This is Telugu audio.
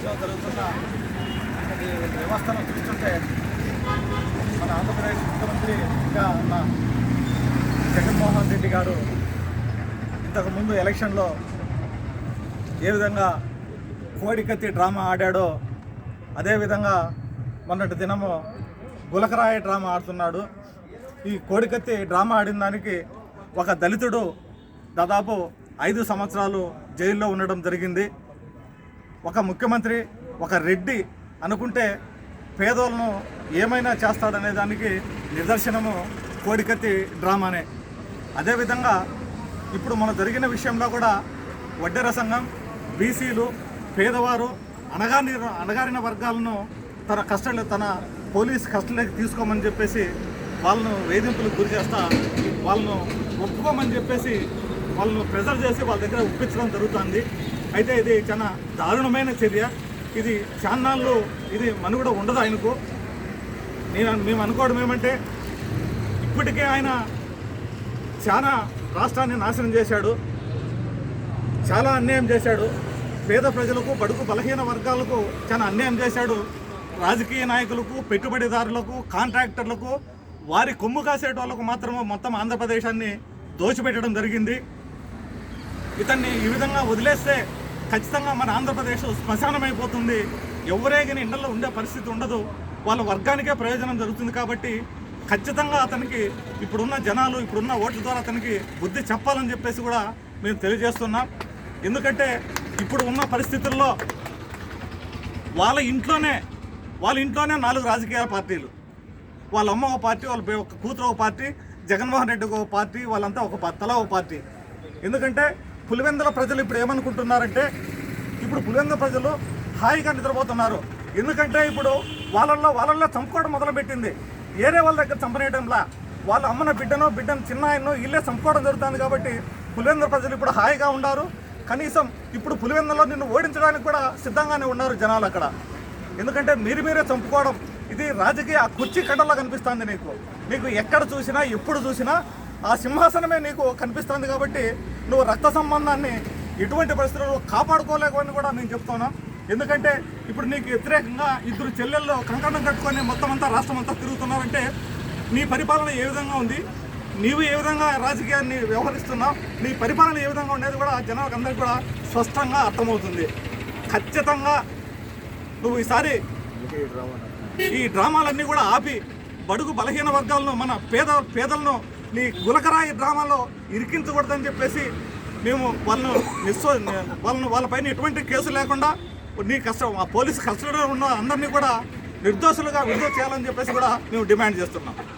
ఆంధ్రప్రదేశ్లో జరుగుతున్న వ్యవస్థను చూస్తుంటే మన ఆంధ్రప్రదేశ్ ముఖ్యమంత్రిగా ఉన్న జగన్మోహన్ రెడ్డి గారు ఇంతకుముందు ఎలక్షన్లో ఏ విధంగా కోడికత్తి డ్రామా ఆడాడో అదేవిధంగా మొన్నటి దినము గులకరాయ డ్రామా ఆడుతున్నాడు. ఈ కోడికత్తి డ్రామా ఆడిన దానికి ఒక దళితుడు దాదాపు ఐదు సంవత్సరాలు జైల్లో ఉండడం జరిగింది. ఒక ముఖ్యమంత్రి ఒక రెడ్డి అనుకుంటే పేదోళ్ళను ఏమైనా చేస్తాడనే దానికి నిదర్శనము కోడికత్తి డ్రామానే. అదేవిధంగా ఇప్పుడు మన జరిగిన విషయంలో కూడా వడ్డెర సంఘం బీసీలు పేదవారు అణగారి అణగారిన వర్గాలను తన కస్టడీ తన పోలీస్ కస్టడీకి తీసుకోమని చెప్పేసి వాళ్ళను వేధింపులకు గురి చేస్తా వాళ్ళను ఒప్పుకోమని చెప్పేసి వాళ్ళను ప్రెజర్ చేసి వాళ్ళ దగ్గర ఒప్పించడం జరుగుతుంది. అయితే ఇది చాలా దారుణమైన చర్య. ఇది చాన్నాళ్ళు ఇది మనుగడ ఉండదు ఆయనకు. నేను మేము అనుకోవడం ఏమంటే ఇప్పటికే ఆయన చాలా రాష్ట్రాన్ని నాశనం చేశాడు. చాలా అన్యాయం చేశాడు. పేద ప్రజలకు బడుగు బలహీన వర్గాలకు చాలా అన్యాయం చేశాడు. రాజకీయ నాయకులకు పెట్టుబడిదారులకు కాంట్రాక్టర్లకు వారి కొమ్ము కాసేట వాళ్ళకు మాత్రమే మొత్తం ఆంధ్రప్రదేశాన్ని దోచిపెట్టడం జరిగింది. ఇతన్ని ఈ విధంగా వదిలేస్తే ఖచ్చితంగా మన ఆంధ్రప్రదేశ్ శ్మశానమైపోతుంది. కానీ ఇండల్లో ఉండే పరిస్థితి ఉండదు. వాళ్ళ వర్గానికే ప్రయోజనం జరుగుతుంది కాబట్టి ఖచ్చితంగా అతనికి ఇప్పుడున్న జనాలు ఇప్పుడున్న ఓట్ల ద్వారా అతనికి బుద్ధి చెప్పాలని చెప్పేసి కూడా మేము తెలియజేస్తున్నాం. ఎందుకంటే ఇప్పుడు ఉన్న పరిస్థితుల్లో వాళ్ళ ఇంట్లోనే వాళ్ళ ఇంట్లోనే నాలుగు రాజకీయ పార్టీలు. వాళ్ళ అమ్మ ఒక పార్టీ వాళ్ళ ఒక కూతురు ఒక పార్టీ జగన్మోహన్ రెడ్డి ఒక పార్టీ వాళ్ళంతా ఒక తలా ఒక పార్టీ. ఎందుకంటే పులివెందుల ప్రజలు ఇప్పుడు ఏమనుకుంటున్నారంటే ఇప్పుడు పులివెందుల ప్రజలు హాయిగా నిద్రపోతున్నారు. ఎందుకంటే ఇప్పుడు వాళ్ళల్లో వాళ్ళల్లో చంపుకోవడం మొదలుపెట్టింది. ఏరే వాళ్ళ దగ్గర చంపనేయడంలా వాళ్ళ అమ్మన బిడ్డనో బిడ్డను చిన్న ఆయనో ఇల్లే చంపుకోవడం జరుగుతుంది కాబట్టి పులివెందుల ప్రజలు ఇప్పుడు హాయిగా ఉన్నారు. కనీసం ఇప్పుడు పులివెందులో నిన్ను ఓడించడానికి కూడా సిద్ధంగానే ఉన్నారు జనాలు అక్కడ. ఎందుకంటే మీరు మీరే చంపుకోవడం ఇది రాజకీయ కుర్చీ కండలా కనిపిస్తుంది నీకు. నీకు ఎక్కడ చూసినా ఎప్పుడు చూసినా ఆ సింహాసనమే నీకు కనిపిస్తుంది కాబట్టి నువ్వు రక్త సంబంధాన్ని ఎటువంటి పరిస్థితుల్లో కాపాడుకోలేకపోని కూడా నేను చెప్తున్నా. ఎందుకంటే ఇప్పుడు నీకు వ్యతిరేకంగా ఇద్దరు చెల్లెళ్ళు కంకణం కట్టుకొని మొత్తం అంతా రాష్ట్రం అంతా తిరుగుతున్నారంటే నీ పరిపాలన ఏ విధంగా ఉంది? నీవు ఏ విధంగా రాజకీయాన్ని వ్యవహరిస్తున్నావు నీ పరిపాలన ఏ విధంగా ఉండేది కూడా జనాలకు అందరికీ కూడా స్పష్టంగా అర్థమవుతుంది. ఖచ్చితంగా నువ్వు ఈసారి ఈ డ్రామాలన్నీ కూడా ఆపి బడుగు బలహీన వర్గాలను మన పేద పేదలను నీ గులకరాయి డ్రామాలో ఇరికించకూడదని చెప్పేసి మేము వాళ్ళను నిస్సో వాళ్ళను వాళ్ళపైన ఎటువంటి కేసు లేకుండా నీ కష్టం ఆ పోలీసు కస్టడీలో ఉన్న అందరినీ కూడా నిర్దోషులుగా విడుదల చేయాలని చెప్పేసి కూడా మేము డిమాండ్ చేస్తున్నాం.